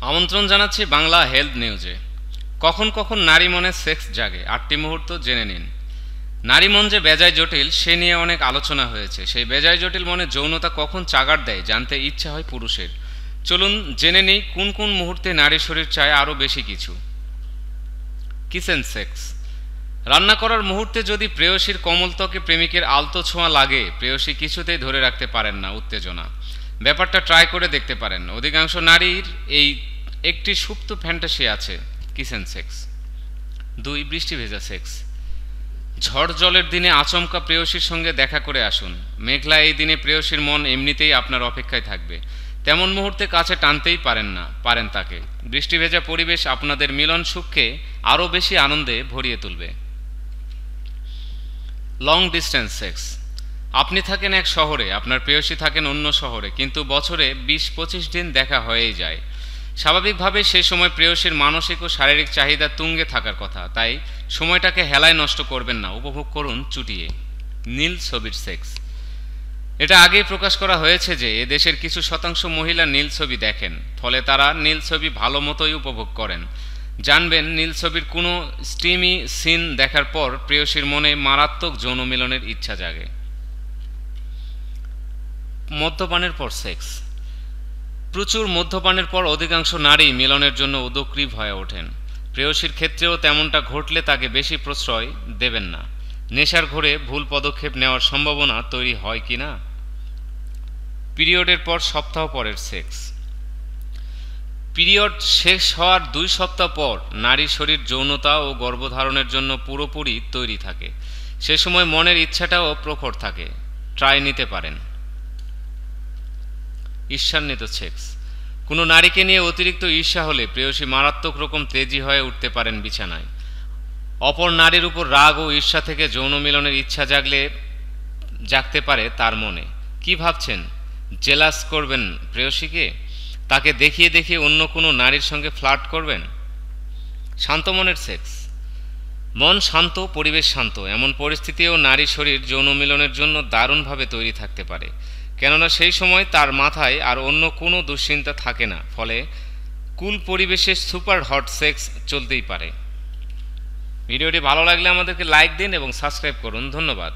আমন্ত্রণ জানাচ্ছি বাংলা হেলথ নিউজে। কখন কখন নারী মনে সেক্স জাগে, আটটি মুহূর্ত জেনে নিন। নারী মন যে বেজায় জটিল, সে নিয়ে অনেক আলোচনা হয়েছে। সেই বেজায় জটিল মনে যৌনতা কখন চাগার দেয়, জানতে ইচ্ছা হয় পুরুষের। চলুন জেনে নিই কোন কোন মুহূর্তে নারী শরীর চায় আরও বেশি কিছু। Kitchen sex. রান্না করার মুহূর্তে যদি প্রেয়সীর কমলতকে প্রেমিকের আলতো ছোঁয়া লাগে, প্রেয়সী কিছুতেই ধরে রাখতে পারেন না, উত্তেজনা। ব্যাপারটা ট্রাই করে দেখতে পারেন। অধিকাংশ নারীর এই একটি সুপ্ত ফ্যান্টাসি আছে কিচেন সেক্স। দুই বৃষ্টি ভেজা সেক্স। ঝড় জলের দিনে আচমকা প্রেয়সীর সঙ্গে দেখা করে আসুন। মেঘলা এই দিনে প্রেয়সীর মন এমনিতেই আপনার অপেক্ষায় থাকবে। তেমন মুহূর্তে কাছে টানতেই পারেন না, পারেন তাকে। বৃষ্টি ভেজা পরিবেশ আপনাদের মিলন সুখকে আরও বেশি আনন্দে ভরিয়ে তুলবে। Long distance sex. আপনি থাকেন এক শহরে, আপনার প্রেয়সী থাকেন অন্য শহরে, কিন্তু বছরে বিশ পঁচিশ দিন দেখা হয়েই যায়। স্বাভাবিকভাবে সে সময় প্রেয়সীর মানসিক ও শারীরিক চাহিদা তুঙ্গে থাকার কথা। তাই সময়টাকে হেলায় নষ্ট করবেন না। উপভোগ করুন চুটিয়ে। নীল ছবির সেক্স। এটা আগেই প্রকাশ করা হয়েছে যে, এ দেশের কিছু শতাংশ মহিলা নীল ছবি দেখেন। ফলে তারা নীল ছবি ভালো মতোই উপভোগ করেন। জানবেন, নীল ছবির কোনো স্টিমি সিন দেখার পর প্রেয়সীর মনে মারাত্মক যৌন মিলনের ইচ্ছা জাগে। মদ্যপানের পর সেক্স। প্রচুর মদ্যপানের পর অধিকাংশ নারী মিলনের জন্য উদগ্রীব হয়ে ওঠেন। প্রেয়সীর ক্ষেত্রেও তেমনটা ঘটলে তাকে বেশি প্রশ্রয় দেবেন না। নেশার ঘরে ভুল পদক্ষেপ নেওয়ার সম্ভাবনা তৈরি হয় কি না? পিরিয়ডের পর সপ্তাহ পরের সেক্স। পিরিয়ড শেষ হওয়ার দুই সপ্তাহ পর নারী শরীর যৌনতা ও গর্ভধারণের জন্য পুরোপুরি তৈরি থাকে। সে সময় মনের ইচ্ছাটাও প্রখর থাকে। ট্রাই নিতে পারেন। ঈর্ষান্বিত সেক্স। কোনো নারীকে নিয়ে অতিরিক্ত ঈর্ষা হলে প্রেয়সী মারাত্মক রকম তেজি হয়ে উঠতে পারেন বিছানায়। অপর নারীর উপর রাগ ও ঈর্ষা থেকে যৌন মিলনের ইচ্ছা জাগলে, জাগতে পারে তার মনে। কি ভাবছেন? জেলাস করবেন প্রেয়সীকে? তাকে দেখিয়ে দেখিয়ে অন্য কোনো নারীর সঙ্গে ফ্লার্ট করবেন? শান্ত মনের সেক্স। মন শান্ত, পরিবেশ শান্ত। এমন পরিস্থিতিও নারী শরীর যৌন মিলনের জন্য দারুণভাবে তৈরি থাকতে পারে। কেননা সেই সময় তার মাথায় আর অন্য কোনো দুশ্চিন্তা থাকে না, ফলে কুল পরিবেশে সুপার হট সেক্স চলতেই পারে। ভিডিওটি ভালো লাগলে আমাদেরকে লাইক দিন এবং সাবস্ক্রাইব করুন। ধন্যবাদ।